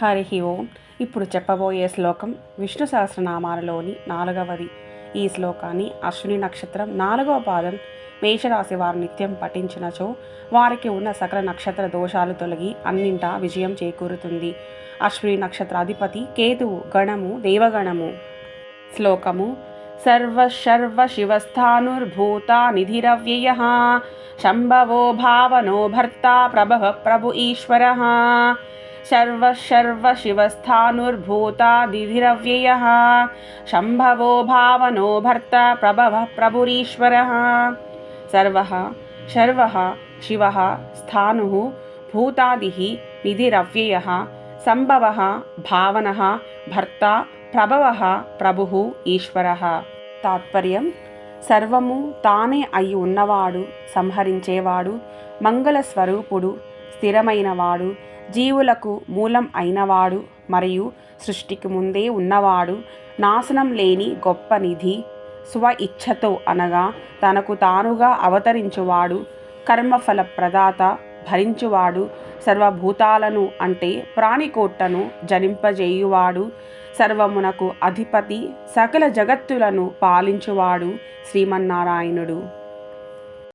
హరి ఓం. ఇప్పుడు చెప్పబోయే శ్లోకం విష్ణు సహస్రనామాలలోని నాలుగవది. ఈ శ్లోకాన్ని అశ్విని నక్షత్రం నాలుగవ పాదం మేషరాశి వారు నిత్యం పఠించినచో వారికి ఉన్న సకల నక్షత్ర దోషాలు తొలగి అన్నింటా విజయం చేకూరుతుంది. అశ్విని నక్షత్ర అధిపతి కేతువు గణము దేవగణము. శ్లోకము సర్వశర్వ సర్వ శివస్థానుర్భూత నిధిరవ్యయ శంభవో భావనో భర్త ప్రభవ ప్రభు ఈశ్వర సర్వ సర్వ శంభవో భావనో భర్త ప్రభవ ప్రభురీశ్వర సర్వ శర్వ శివ స్థాను భూతాది నిధిరవ్యయ సంభవ భావన భర్త ప్రభవ ప్రభు ఈశ్వర తాత్పర్యం సర్వము తానే అయి ఉన్నవాడు సంహరించేవాడు మంగళ స్వరూపుడు స్థిరమైనవాడు జీవులకు మూలం అయినవాడు మరియు సృష్టికి ముందే ఉన్నవాడు నాశనం లేని గొప్ప నిధి స్వ ఇచ్ఛతో అనగా తనకు తానుగా అవతరించువాడు కర్మఫల ప్రదాత భరించువాడు సర్వభూతాలను అంటే ప్రాణికోట్టను జనింపజేయువాడు సర్వమునకు అధిపతి సకల జగత్తులను పాలించువాడు శ్రీమన్నారాయణుడు.